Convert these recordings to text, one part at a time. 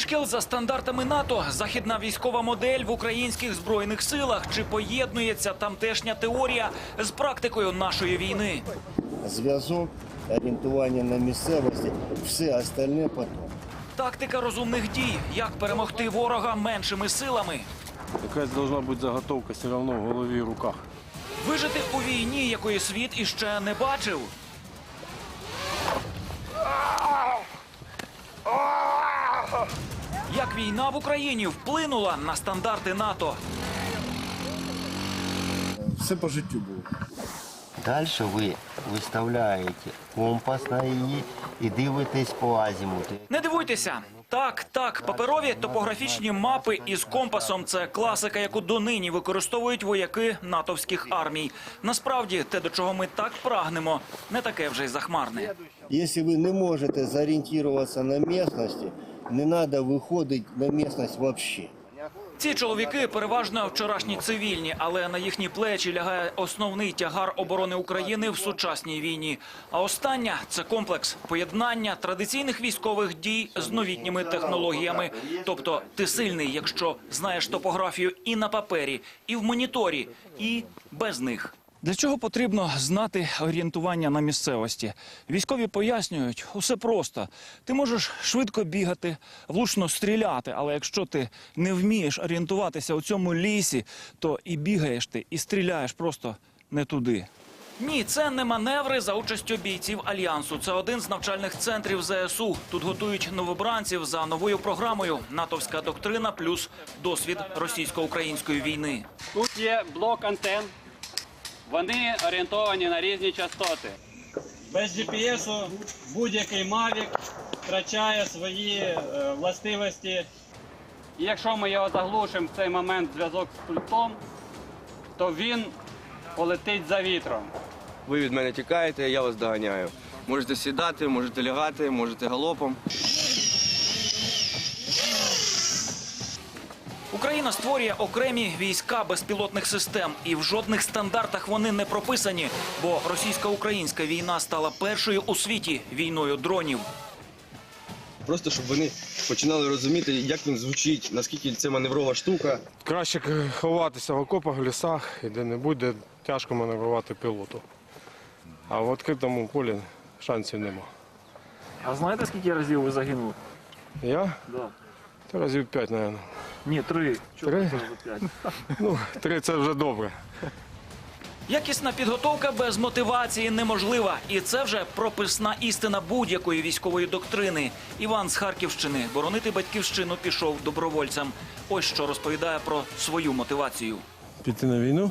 Вишкіл за стандартами НАТО, західна військова модель в українських збройних силах. Чи поєднується тамтешня теорія з практикою нашої війни? зв'язок, орієнтування на місцевості, все остальне потім. Тактика розумних дій, як перемогти ворога меншими силами, Якась должна бути заготовка все одно в голові і руках. вижити у війні, якої світ іще не бачив. Як війна в Україні вплинула на стандарти НАТО? Все по життю було. Далі ви виставляєте компас на її і дивитесь по азімуту. Не дивуйтеся. Так, так, паперові топографічні мапи із компасом це класика, яку донині використовують вояки натовських армій. Насправді, те, до чого ми так прагнемо, не таке вже й захмарне. Якщо ви не можете зорієнтуватися на місцевості, не треба виходити на місцевість взагалі. Ці чоловіки переважно вчорашні цивільні, але на їхні плечі лягає основний тягар оборони України в сучасній війні. А остання це комплекс поєднання традиційних військових дій з новітніми технологіями. Тобто, ти сильний, якщо знаєш топографію і на папері, і в моніторі, і без них. Для чого потрібно знати орієнтування на місцевості? Військові пояснюють, усе просто. Ти можеш швидко бігати, влучно стріляти, але якщо ти не вмієш орієнтуватися у цьому лісі, то і бігаєш ти, і стріляєш просто не туди. Ні, це не маневри за участю бійців альянсу. Це один з навчальних центрів ЗСУ. Тут готують новобранців за новою програмою натовська доктрина плюс досвід російсько-української війни. Тут є блок антен. Вони орієнтовані на різні частоти. Без GPS будь-який Mavic втрачає свої е, властивості. І якщо ми його заглушимо в цей момент зв'язок з пультом, то він полетить за вітром. Ви від мене тікаєте, я вас доганяю. Можете сідати, можете лягати, можете галопом. Україна створює окремі війська безпілотних систем, і в жодних стандартах вони не прописані, бо російсько-українська війна стала першою у світі війною дронів. Просто щоб вони починали розуміти, як він звучить, наскільки це маневрова штука. Краще ховатися в окопах, в лісах і де-небудь, де тяжко маневрувати пілоту. А в відкритому полі шансів нема. А знаєте, скільки разів ви загинули? Я? Да. Та разів п'ять, мабуть. Ні, три. Чого Три? це за п'ять? Ну, три це вже добре. Якісна підготовка без мотивації неможлива, і це вже прописна істина будь-якої військової доктрини. Іван з Харківщини боронити батьківщину пішов добровольцем. Ось що розповідає про свою мотивацію. Піти на війну.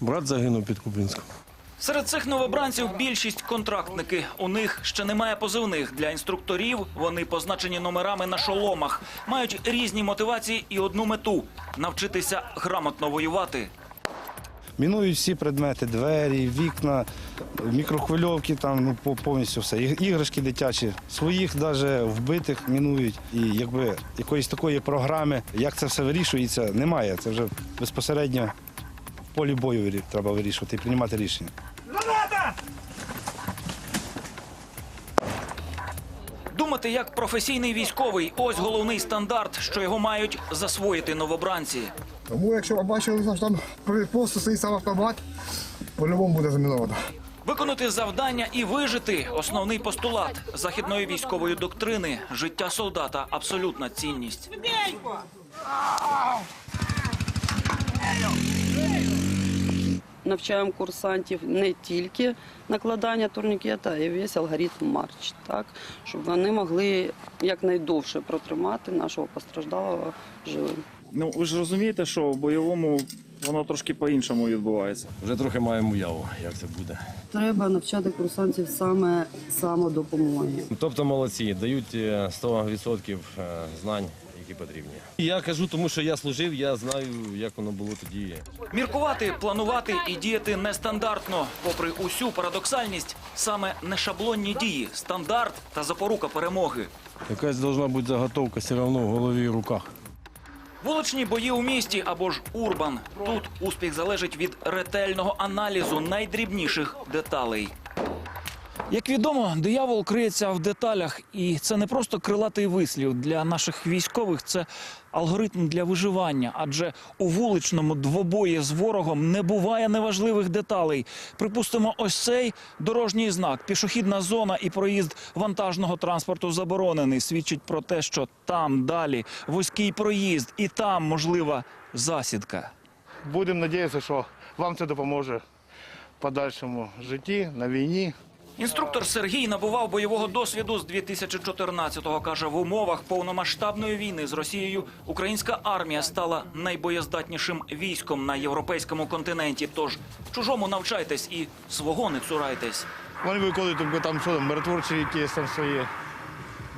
Брат загинув під Купінськом. Серед цих новобранців більшість контрактники. У них ще немає позивних для інструкторів. Вони позначені номерами на шоломах, мають різні мотивації і одну мету навчитися грамотно воювати. Мінують всі предмети, двері, вікна, мікрохвильовки, там ну по- повністю все. Іграшки дитячі, своїх навіть вбитих мінують. І якби якоїсь такої програми, як це все вирішується, немає. Це вже безпосередньо в полі бою треба вирішувати і приймати рішення. Думати як професійний військовий ось головний стандарт, що його мають засвоїти новобранці. Тому якщо побачили, що там перед посту стоїть сам автомат, по-любому буде заміновано. Виконати завдання і вижити основний постулат західної військової доктрини. Життя солдата абсолютна цінність. Навчаємо курсантів не тільки накладання турнікета, а й весь алгоритм марч, так, щоб вони могли якнайдовше протримати нашого постраждалого живим. Ну ви ж розумієте, що в бойовому воно трошки по-іншому відбувається. Вже трохи маємо уяву, як це буде. Треба навчати курсантів саме самодопомоги. Тобто молодці, дають е, 100% е, знань, які потрібні. Я кажу, тому що я служив, я знаю, як воно було тоді. Міркувати, планувати і діяти нестандартно. Попри усю парадоксальність, саме нешаблонні дії, стандарт та запорука перемоги. Якась должна бути заготовка все одно в голові і руках. Вуличні бої у місті або ж урбан. Тут успіх залежить від ретельного аналізу найдрібніших деталей. Як відомо, диявол криється в деталях, і це не просто крилатий вислів для наших військових, це алгоритм для виживання. Адже у вуличному двобої з ворогом не буває неважливих деталей. Припустимо, ось цей дорожній знак, пішохідна зона і проїзд вантажного транспорту заборонений. Свідчить про те, що там далі вузький проїзд, і там можлива засідка. Будемо сподіватися, що вам це допоможе в подальшому житті, на війні. Інструктор Сергій набував бойового досвіду з 2014-го. Каже, в умовах повномасштабної війни з Росією українська армія стала найбоєздатнішим військом на європейському континенті. Тож чужому навчайтесь і свого не цурайтесь. Вони виконують там що там, миротворчі якісь там свої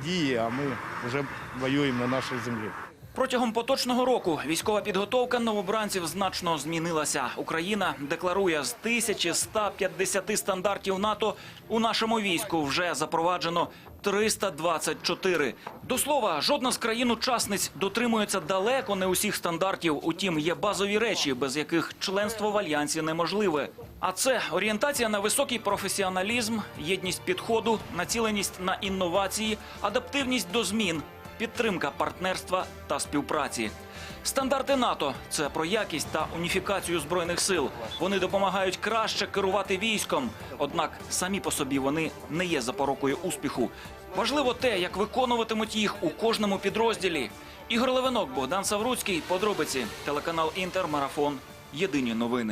дії, а ми вже воюємо на нашій землі. Протягом поточного року військова підготовка новобранців значно змінилася. Україна декларує з 1150 стандартів НАТО у нашому війську вже запроваджено 324. До слова, жодна з країн-учасниць дотримується далеко не усіх стандартів. Утім, є базові речі, без яких членство в альянсі неможливе. А це орієнтація на високий професіоналізм, єдність підходу, націленість на інновації, адаптивність до змін, підтримка партнерства та співпраці. Стандарти НАТО це про якість та уніфікацію збройних сил. Вони допомагають краще керувати військом. Однак самі по собі вони не є запорукою успіху. Важливо те, як виконуватимуть їх у кожному підрозділі. Ігор Левинок, Богдан Савруцький. Подробиці телеканал Інтер Марафон. Єдині новини.